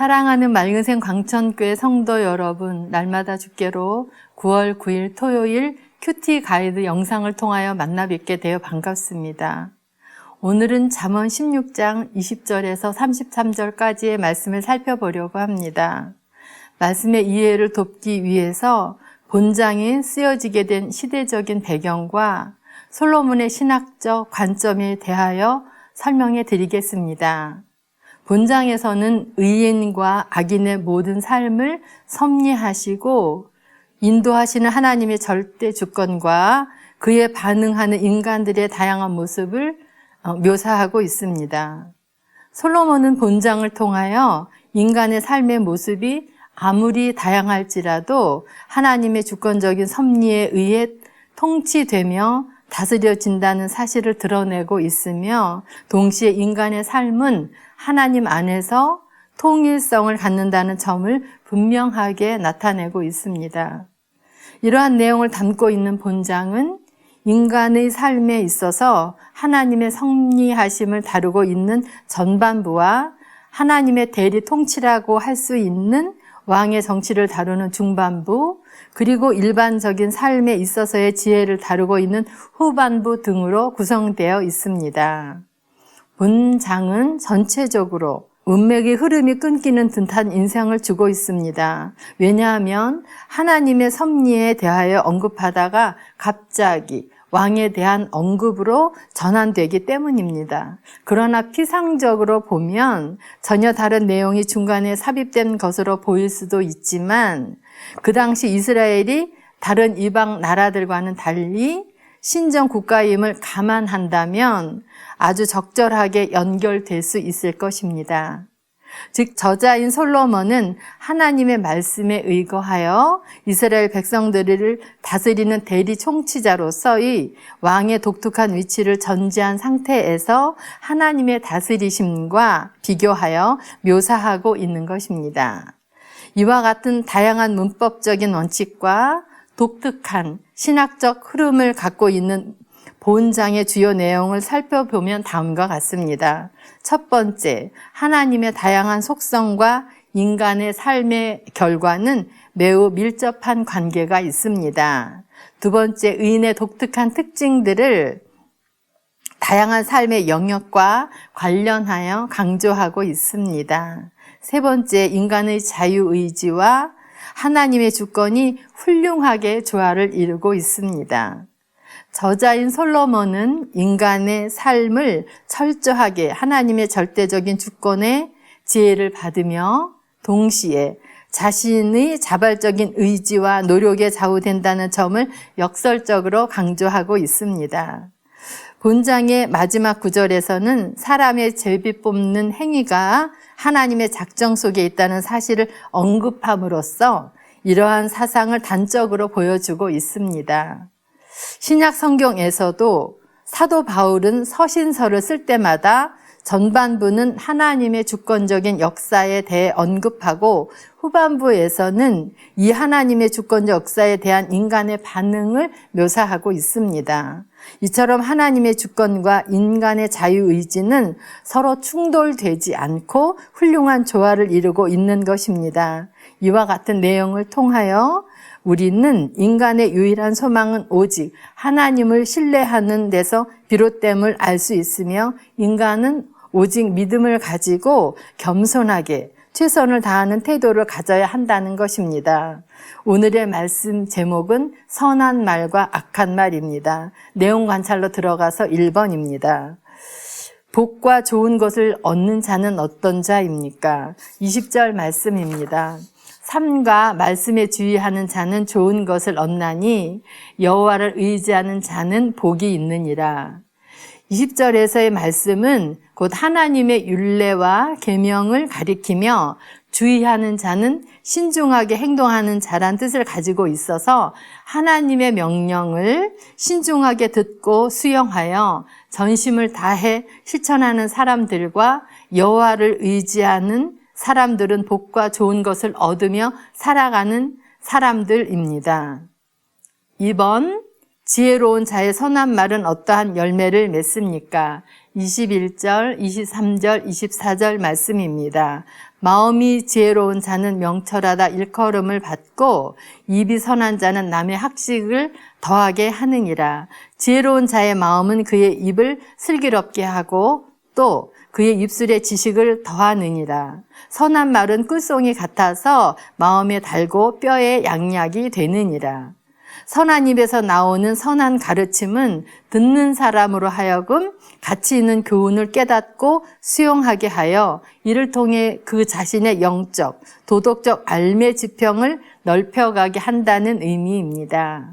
사랑하는 맑은생 광천교회 성도 여러분, 날마다 주께로 9월 9일 토요일 큐티 가이드 영상을 통하여 만나 뵙게 되어 반갑습니다. 오늘은 잠언 16장 20절에서 33절까지의 말씀을 살펴보려고 합니다. 말씀의 이해를 돕기 위해서 본장에 쓰여지게 된 시대적인 배경과 솔로몬의 신학적 관점에 대하여 설명해 드리겠습니다. 본장에서는 의인과 악인의 모든 삶을 섭리하시고 인도하시는 하나님의 절대 주권과 그에 반응하는 인간들의 다양한 모습을 어, 묘사하고 있습니다. 솔로몬은 본장을 통하여 인간의 삶의 모습이 아무리 다양할지라도 하나님의 주권적인 섭리에 의해 통치되며 다스려진다는 사실을 드러내고 있으며 동시에 인간의 삶은 하나님 안에서 통일성을 갖는다는 점을 분명하게 나타내고 있습니다. 이러한 내용을 담고 있는 본장은 인간의 삶에 있어서 하나님의 섭리하심을 다루고 있는 전반부와 하나님의 대리 통치라고 할 수 있는 왕의 정치를 다루는 중반부, 그리고 일반적인 삶에 있어서의 지혜를 다루고 있는 후반부 등으로 구성되어 있습니다. 본장은 전체적으로 운맥의 흐름이 끊기는 듯한 인상을 주고 있습니다. 왜냐하면 하나님의 섭리에 대하여 언급하다가 갑자기 왕에 대한 언급으로 전환되기 때문입니다. 그러나 피상적으로 보면 전혀 다른 내용이 중간에 삽입된 것으로 보일 수도 있지만 그 당시 이스라엘이 다른 이방 나라들과는 달리 신정 국가임을 감안한다면 아주 적절하게 연결될 수 있을 것입니다. 즉 저자인 솔로몬은 하나님의 말씀에 의거하여 이스라엘 백성들을 다스리는 대리 총치자로서의 왕의 독특한 위치를 전제한 상태에서 하나님의 다스리심과 비교하여 묘사하고 있는 것입니다. 이와 같은 다양한 문법적인 원칙과 독특한 신학적 흐름을 갖고 있는 본장의 주요 내용을 살펴보면 다음과 같습니다. 첫 번째, 하나님의 다양한 속성과 인간의 삶의 결과는 매우 밀접한 관계가 있습니다. 두 번째, 의인의 독특한 특징들을 다양한 삶의 영역과 관련하여 강조하고 있습니다. 세 번째, 인간의 자유의지와 하나님의 주권이 훌륭하게 조화를 이루고 있습니다. 저자인 솔로몬은 인간의 삶을 철저하게 하나님의 절대적인 주권의 지혜를 받으며 동시에 자신의 자발적인 의지와 노력에 좌우된다는 점을 역설적으로 강조하고 있습니다. 본장의 마지막 구절에서는 사람의 제비 뽑는 행위가 하나님의 작정 속에 있다는 사실을 언급함으로써 이러한 사상을 단적으로 보여주고 있습니다. 신약 성경에서도 사도 바울은 서신서를 쓸 때마다 전반부는 하나님의 주권적인 역사에 대해 언급하고 후반부에서는 이 하나님의 주권적 역사에 대한 인간의 반응을 묘사하고 있습니다. 이처럼 하나님의 주권과 인간의 자유의지는 서로 충돌되지 않고 훌륭한 조화를 이루고 있는 것입니다. 이와 같은 내용을 통하여 우리는 인간의 유일한 소망은 오직 하나님을 신뢰하는 데서 비롯됨을 알 수 있으며 인간은 오직 믿음을 가지고 겸손하게 최선을 다하는 태도를 가져야 한다는 것입니다. 오늘의 말씀 제목은 선한 말과 악한 말입니다. 내용 관찰로 들어가서 1번입니다. 복과 좋은 것을 얻는 자는 어떤 자입니까? 20절 말씀입니다. 삶과 말씀에 주의하는 자는 좋은 것을 얻나니 여호와를 의지하는 자는 복이 있느니라. 20절에서의 말씀은 곧 하나님의 윤례와 계명을 가리키며 주의하는 자는 신중하게 행동하는 자란 뜻을 가지고 있어서 하나님의 명령을 신중하게 듣고 수용하여 전심을 다해 실천하는 사람들과 여호와를 의지하는 사람들은 복과 좋은 것을 얻으며 살아가는 사람들입니다. 2번, 지혜로운 자의 선한 말은 어떠한 열매를 맺습니까? 21절, 23절, 24절 말씀입니다. 마음이 지혜로운 자는 명철하다 일컬음을 받고 입이 선한 자는 남의 학식을 더하게 하느니라. 지혜로운 자의 마음은 그의 입을 슬기롭게 하고 또 그의 입술에 지식을 더하느니라. 선한 말은 꿀송이 같아서 마음에 달고 뼈에 양약이 되느니라. 선한 입에서 나오는 선한 가르침은 듣는 사람으로 하여금 가치 있는 교훈을 깨닫고 수용하게 하여 이를 통해 그 자신의 영적, 도덕적 알매 지평을 넓혀가게 한다는 의미입니다.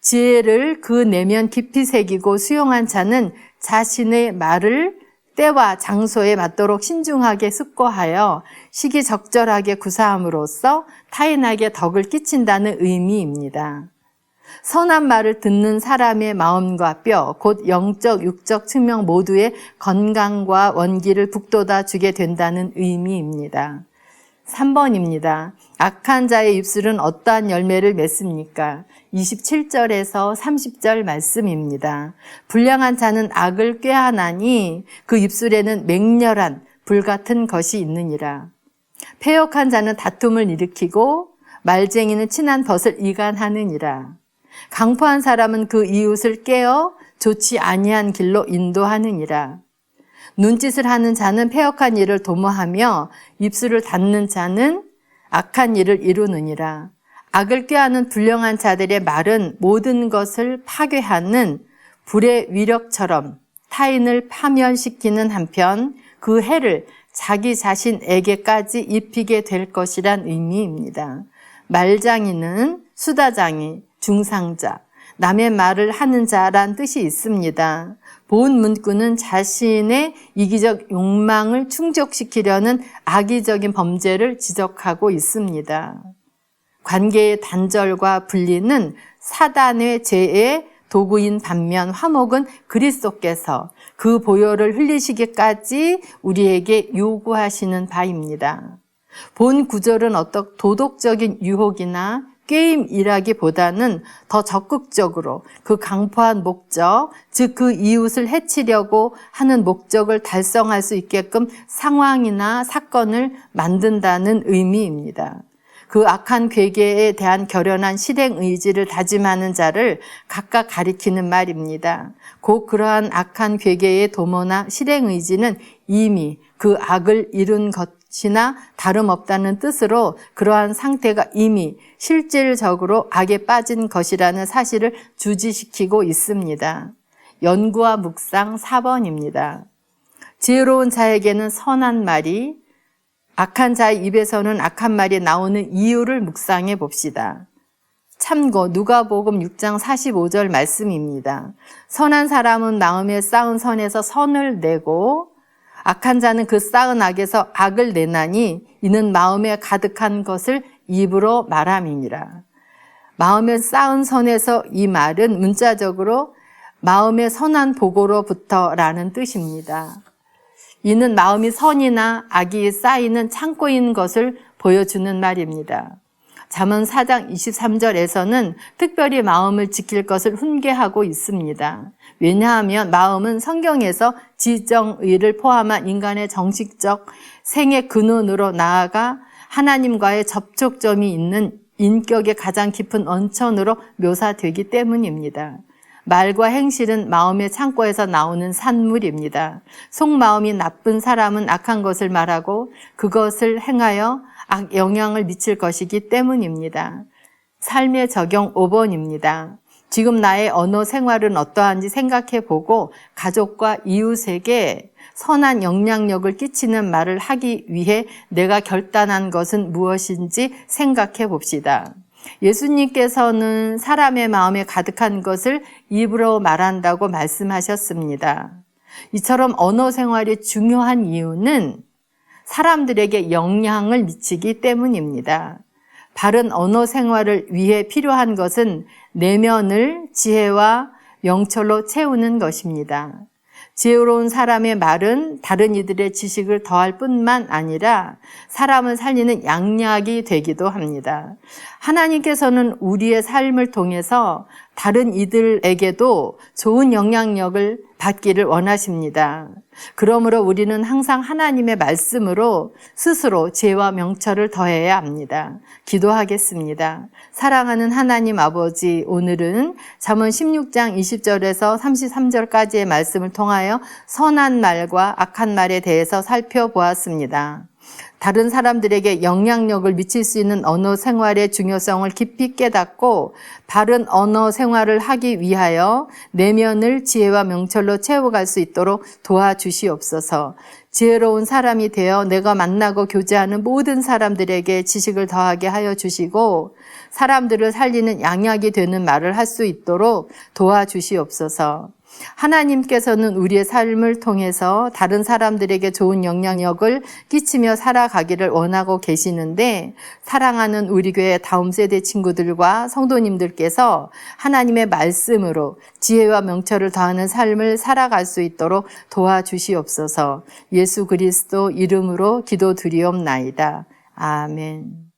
지혜를 그 내면 깊이 새기고 수용한 자는 자신의 말을 때와 장소에 맞도록 신중하게 숙고하여 시기적절하게 구사함으로써 타인에게 덕을 끼친다는 의미입니다. 선한 말을 듣는 사람의 마음과 뼈, 곧 영적, 육적 측면 모두의 건강과 원기를 북돋아 주게 된다는 의미입니다. 3번입니다. 악한 자의 입술은 어떠한 열매를 맺습니까? 27절에서 30절 말씀입니다. 불량한 자는 악을 꾀하나니 그 입술에는 맹렬한 불같은 것이 있느니라. 폐역한 자는 다툼을 일으키고 말쟁이는 친한 벗을 이간하느니라. 강포한 사람은 그 이웃을 깨어 좋지 아니한 길로 인도하느니라. 눈짓을 하는 자는 폐역한 일을 도모하며 입술을 닫는 자는 악한 일을 이루느니라. 악을 꾀하는 불량한 자들의 말은 모든 것을 파괴하는 불의 위력처럼 타인을 파멸시키는 한편 그 해를 자기 자신에게까지 입히게 될 것이란 의미입니다. 말장이는 수다장이, 중상자, 남의 말을 하는 자란 뜻이 있습니다. 본 문구는 자신의 이기적 욕망을 충족시키려는 악의적인 범죄를 지적하고 있습니다. 관계의 단절과 분리는 사단의 죄의 도구인 반면 화목은 그리스도께서 그 보혈을 흘리시기까지 우리에게 요구하시는 바입니다. 본 구절은 어떤 도덕적인 유혹이나 게임이라기보다는 더 적극적으로 그 강포한 목적, 즉 그 이웃을 해치려고 하는 목적을 달성할 수 있게끔 상황이나 사건을 만든다는 의미입니다. 그 악한 괴계에 대한 결연한 실행 의지를 다짐하는 자를 각각 가리키는 말입니다. 곧 그러한 악한 괴계의 도모나 실행 의지는 이미 그 악을 이룬 것이나 다름없다는 뜻으로 그러한 상태가 이미 실질적으로 악에 빠진 것이라는 사실을 주지시키고 있습니다. 연구와 묵상 4번입니다. 지혜로운 자에게는 선한 말이 악한 자의 입에서는 악한 말이 나오는 이유를 묵상해 봅시다. 참고 누가복음 6장 45절 말씀입니다. 선한 사람은 마음에 쌓은 선에서 선을 내고 악한 자는 그 쌓은 악에서 악을 내나니 이는 마음에 가득한 것을 입으로 말함이니라. 마음에 쌓은 선에서 이 말은 문자적으로 마음의 선한 보고로부터라는 뜻입니다. 이는 마음이 선이나 악이 쌓이는 창고인 것을 보여주는 말입니다. 잠언 4장 23절에서는 특별히 마음을 지킬 것을 훈계하고 있습니다. 왜냐하면 마음은 성경에서 지정의를 포함한 인간의 정식적 생의 근원으로 나아가 하나님과의 접촉점이 있는 인격의 가장 깊은 원천으로 묘사되기 때문입니다. 말과 행실은 마음의 창고에서 나오는 산물입니다. 속마음이 나쁜 사람은 악한 것을 말하고 그것을 행하여 악 영향을 미칠 것이기 때문입니다. 삶의 적용 5번입니다. 지금 나의 언어 생활은 어떠한지 생각해 보고 가족과 이웃에게 선한 영향력을 끼치는 말을 하기 위해 내가 결단한 것은 무엇인지 생각해 봅시다. 예수님께서는 사람의 마음에 가득한 것을 입으로 말한다고 말씀하셨습니다. 이처럼 언어 생활이 중요한 이유는 사람들에게 영향을 미치기 때문입니다. 바른 언어 생활을 위해 필요한 것은 내면을 지혜와 명철로 채우는 것입니다. 지혜로운 사람의 말은 다른 이들의 지식을 더할 뿐만 아니라 사람을 살리는 양약이 되기도 합니다. 하나님께서는 우리의 삶을 통해서 다른 이들에게도 좋은 영향력을 받기를 원하십니다. 그러므로 우리는 항상 하나님의 말씀으로 스스로 지혜와 명철을 더해야 합니다. 기도하겠습니다. 사랑하는 하나님 아버지, 오늘은 잠언 16장 20절에서 33절까지의 말씀을 통하여 선한 말과 악한 말에 대해서 살펴보았습니다. 다른 사람들에게 영향력을 미칠 수 있는 언어 생활의 중요성을 깊이 깨닫고 바른 언어 생활을 하기 위하여 내면을 지혜와 명철로 채워갈 수 있도록 도와주시옵소서. 지혜로운 사람이 되어 내가 만나고 교제하는 모든 사람들에게 지식을 더하게 하여 주시고 사람들을 살리는 양약이 되는 말을 할 수 있도록 도와주시옵소서. 하나님께서는 우리의 삶을 통해서 다른 사람들에게 좋은 영향력을 끼치며 살아가기를 원하고 계시는데 사랑하는 우리 교회 다음 세대 친구들과 성도님들께서 하나님의 말씀으로 지혜와 명철을 더하는 삶을 살아갈 수 있도록 도와주시옵소서 예수 그리스도 이름으로 기도드리옵나이다. 아멘.